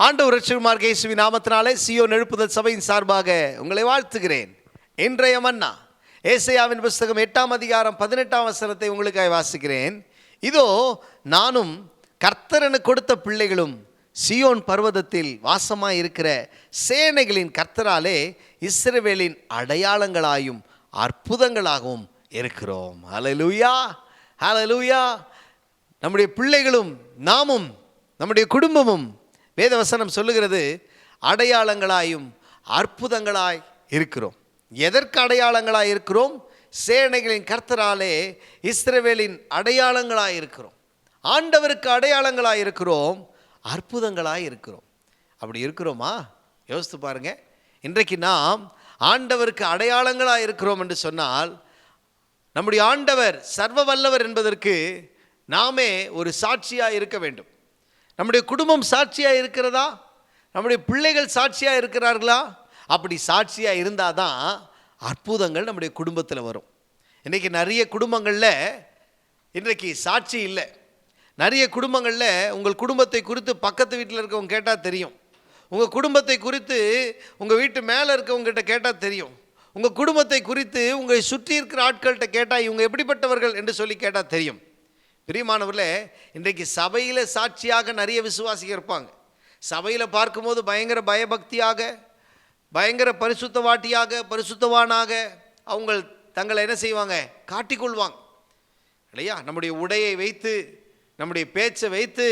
ரட்சகுமார் கேசுவி நாமத்தினாலே சியோன் எழுப்புதல் சபையின் சார்பாக உங்களை வாழ்த்துகிறேன். இன்றைய மன்னா ஏசையாவின் புஸ்தகம் எட்டாம் அதிகாரம் பதினெட்டாம் வசனத்தை உங்களுக்காக வாசிக்கிறேன். இதோ நானும் கர்த்தரனு கொடுத்த பிள்ளைகளும் சியோன் பர்வதத்தில் வாசமாக இருக்கிற சேனைகளின் கர்த்தராலே இஸ்ரவேலின் அடையாளங்களாயும் அற்புதங்களாகவும் இருக்கிறோம். ஹலலூயா ஹலலூயா நம்முடைய பிள்ளைகளும் நாமும் நம்முடைய குடும்பமும் வேதவசனம் சொல்லுகிறது அடையாளங்களாயும் அற்புதங்களாய் இருக்கிறோம். எதற்கு அடையாளங்களாய் இருக்கிறோம்? சேனைகளின் கர்த்தராலே இஸ்ரவேலின் அடையாளங்களாய் இருக்கிறோம். ஆண்டவருக்கு அடையாளங்களாக இருக்கிறோம் அற்புதங்களாக இருக்கிறோம். அப்படி இருக்கிறோமா? யோசித்து பாருங்க. இன்றைக்கு நாம் ஆண்டவருக்கு அடையாளங்களாக இருக்கிறோம் என்று சொன்னால் நம்முடைய ஆண்டவர் சர்வ வல்லவர் என்பதற்கு நாமே ஒரு சாட்சியாக இருக்க வேண்டும். நம்முடைய குடும்பம் சாட்சியாக இருக்கிறதா? நம்முடைய பிள்ளைகள் சாட்சியாக இருக்கிறார்களா? அப்படி சாட்சியாக இருந்தால் தான் அற்புதங்கள் நம்முடைய குடும்பத்தில் வரும். இன்றைக்கி நிறைய குடும்பங்களில் இன்றைக்கு சாட்சி இல்லை. நிறைய குடும்பங்களில் உங்கள் குடும்பத்தை குறித்து பக்கத்து வீட்டில் இருக்கவங்க கேட்டால் தெரியும். உங்கள் குடும்பத்தை குறித்து உங்கள் வீட்டு மேலே இருக்கவங்ககிட்ட கேட்டால் தெரியும். உங்கள் குடும்பத்தை குறித்து உங்களை சுற்றி இருக்கிற ஆட்கள்கிட்ட கேட்டால் இவங்க எப்படிப்பட்டவர்கள் என்று சொல்லி கேட்டால் தெரியும். பிரியமானவர்களே இன்றைக்கு சபையில் சாட்சியாக நிறைய விசுவாசிகள் இருப்பாங்க. சபையில் பார்க்கும்போது பயங்கர பயபக்தியாக பயங்கர பரிசுத்தவாட்டியாக பரிசுத்தவானாக அவங்க தங்களை என்ன செய்வாங்க? காட்டிக்கொள்வாங்க. இல்லையா? நம்முடைய உடையை வைத்து நம்முடைய பேச்சை வைத்து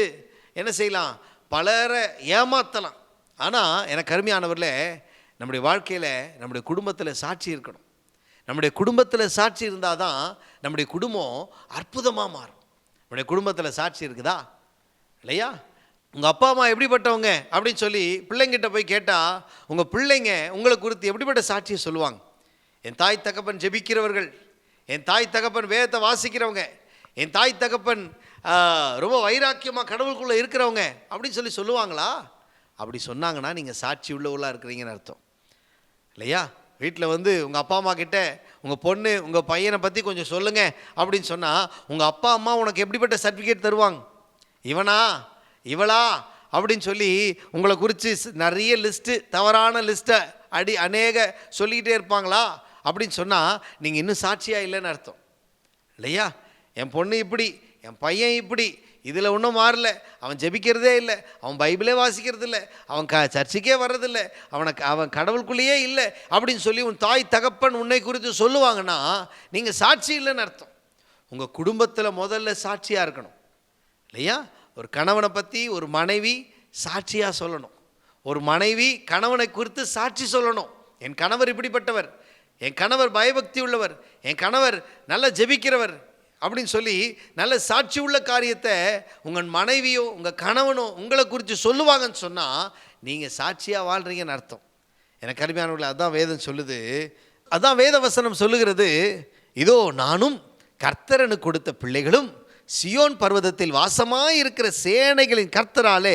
என்ன செய்யலாம்? பலரை ஏமாற்றலாம் ஆனால் எனக்கு அருமையானவர்களே நம்முடைய வாழ்க்கையில் நம்முடைய குடும்பத்தில் சாட்சி இருக்கணும். நம்முடைய குடும்பத்தில் சாட்சி இருந்தால் தான் நம்முடைய குடும்பம் அற்புதமாக மாறும். உன்னுடைய குடும்பத்தில் சாட்சி இருக்குதா? இல்லையா? உங்கள் அப்பா அம்மா எப்படிப்பட்டவங்க? அப்படின்னு சொல்லி பிள்ளைங்கிட்ட போய் கேட்டால் உங்கள் பிள்ளைங்க உங்களை குறித்து எப்படிப்பட்ட சாட்சியை சொல்லுவாங்க? என் தாய் தகப்பன் ஜெபிக்கிறவர்கள் என் தாய் தகப்பன் வேதத்தை வாசிக்கிறவங்க என் தாய் தகப்பன் ரொம்ப வைராக்கியமாக கடவுளுக்குள்ளே இருக்கிறவங்க அப்படின்னு சொல்லி சொல்லுவாங்களா? அப்படி சொன்னாங்கன்னா நீங்கள் சாட்சி உள்ளவர்களாக இருக்கிறீங்கன்னு அர்த்தம். இல்லையா? வீட்டில் வந்து உங்கள் அப்பா அம்மா கிட்ட உங்கள் பொண்ணு உங்கள் பையனை பற்றி கொஞ்சம் சொல்லுங்கள் அப்படின்னு சொன்னால் உங்கள் அப்பா அம்மா உனக்கு எப்படிப்பட்ட சர்டிஃபிகேட் தருவாங்க? இவனா? இவளா? அப்படின்னு சொல்லி உங்களை குறித்து நிறைய லிஸ்ட்டு தவறான லிஸ்ட்டை அடி அநேக சொல்லிக்கிட்டே இருப்பாங்களா? அப்படின்னு சொன்னால் நீங்கள் இன்னும் சாட்சியாக இல்லைன்னு அர்த்தம். இல்லையா? என் பொண்ணு இப்படி என் பையன் இப்படி இதில் ஒன்றும் மாறல. அவன் ஜெபிக்கிறதே இல்லை. அவன் பைபிளே வாசிக்கிறது இல்லை. அவன் க சர்ச்சுக்கே வர்றதில்லை அவனுக்கு அவன் கடவுளுக்குள்ளேயே இல்லை அப்படின்னு சொல்லி உன் தாய் தகப்பன் உன்னை குறித்து சொல்லுவாங்கன்னா நீங்கள் சாட்சி இல்லைன்னு அர்த்தம். உங்கள் குடும்பத்தில் முதல்ல சாட்சியாக இருக்கணும். இல்லையா? ஒரு கணவனை பற்றி ஒரு மனைவி சாட்சியாக சொல்லணும். ஒரு மனைவி கணவனை குறித்து சாட்சி சொல்லணும். என் கணவர் இப்படிப்பட்டவர். என் கணவர் பயபக்தி உள்ளவர். என் கணவர் நல்லா ஜெபிக்கிறவர். அப்படின்னு சொல்லி நல்ல சாட்சி உள்ள காரியத்தை உங்கள் மனைவியோ உங்கள் கணவனோ உங்களை குறித்து சொல்லுவாங்கன்னு சொன்னால் நீங்கள் சாட்சியாக வாழ்கிறீங்கன்னு அர்த்தம். எனக்கு அருமையானவர்களே அதான் வேதம் சொல்லுது. அதான் வேத வசனம் சொல்லுகிறது. இதோ நானும் கர்த்தரனு கொடுத்த பிள்ளைகளும் சியோன் பர்வதத்தில் வாசமாக இருக்கிற சேனைகளின் கர்த்தராலே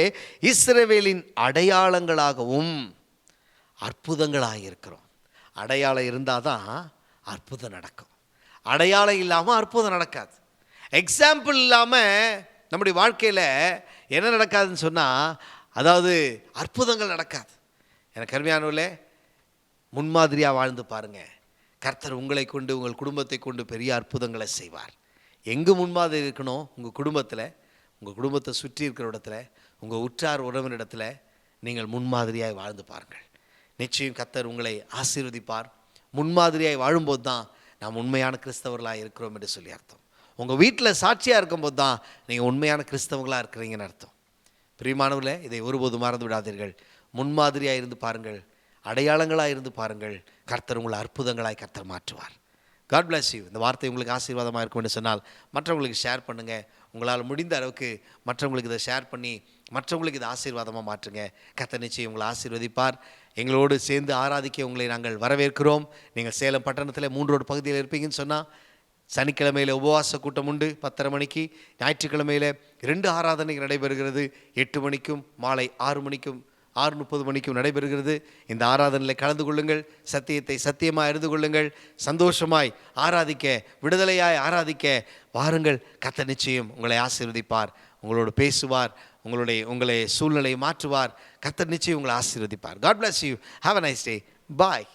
இஸ்ரவேலின் அடையாளங்களாகவும் அற்புதங்களாக இருக்கிறோம். அடையாளம் இருந்தால் தான் அற்புதம் நடக்கும். அடையாளம் இல்லாமல் அற்புதம் நடக்காது. எக்ஸாம்பிள் இல்லாமல் நம்முடைய வாழ்க்கையில் என்ன நடக்காதுன்னு சொன்னால் அதாவது அற்புதங்கள் நடக்காது. எனக்கு அருமையானவர்களே முன்மாதிரியாக வாழ்ந்து பாருங்க. கர்த்தர் உங்களை கொண்டு உங்கள் குடும்பத்தை கொண்டு பெரிய அற்புதங்களை செய்வார். எங்கே முன்மாதிரி இருக்கணும்? உங்கள் குடும்பத்தில் உங்கள் குடும்பத்தை சுற்றி இருக்கிற இடத்துல உங்கள் உற்றார் உறவினிடத்தில் நீங்கள் முன்மாதிரியாக வாழ்ந்து பாருங்கள். நிச்சயம் கர்த்தர் உங்களை ஆசீர்வதிப்பார். முன்மாதிரியாய் வாழும்போது தான் நாம் உண்மையான கிறிஸ்தவர்களாக இருக்கிறோம் என்று சொல்லி அர்த்தம். உங்கள் வீட்டில் சாட்சியாக இருக்கும்போது தான் நீங்கள் உண்மையான கிறிஸ்தவங்களாக இருக்கிறீங்கன்னு அர்த்தம். பிரியமானவர்களே இதை ஒருபோது மறந்து விடாதீர்கள். முன்மாதிரியாக இருந்து பாருங்கள். அடையாளங்களாக இருந்து பாருங்கள். கர்த்தர் உங்களை அற்புதங்களாய் கர்த்தர் மாற்றுவார். காட் பிளஸ் யூ இந்த வார்த்தை உங்களுக்கு ஆசீர்வாதமாக இருக்கும் என்று சொன்னால் மற்றவங்களுக்கு ஷேர் பண்ணுங்கள் உங்களால் முடிந்த அளவுக்கு மற்றவங்களுக்கு இதை ஷேர் பண்ணி மற்றவங்களுக்கு இதை ஆசீர்வாதமாக மாற்றுங்க. கத்த நிச்சயம் உங்களை ஆசீர்வதிப்பார். எங்களோடு சேர்ந்து ஆராதிக்க உங்களை நாங்கள் வரவேற்கிறோம். நீங்கள் சேலம் பட்டணத்தில் மூன்றோடு பகுதியில் இருப்பீங்கன்னு சொன்னால் சனிக்கிழமையில் உபவாச கூட்டம் உண்டு பத்தரை மணிக்கு. ஞாயிற்றுக்கிழமையில் ரெண்டு ஆராதனைகள் நடைபெறுகிறது. எட்டு மணிக்கும் மாலை ஆறு மணிக்கும் ஆறு முப்பது மணிக்கும் நடைபெறுகிறது. இந்த ஆராதனையில் கலந்து கொள்ளுங்கள். சத்தியத்தை சத்தியமாக அறிந்து கொள்ளுங்கள். சந்தோஷமாய் ஆராதிக்க விடுதலையாய் ஆராதிக்க வாருங்கள். கத்த நிச்சயம் உங்களை ஆசீர்வதிப்பார். உங்களோடு பேசுவார். உங்களுடைய உங்களை சூழ்நிலையை மாற்றுவார். கத்த நிச்சயம் உங்களை ஆசீர்வதிப்பார். God bless you have a nice day bye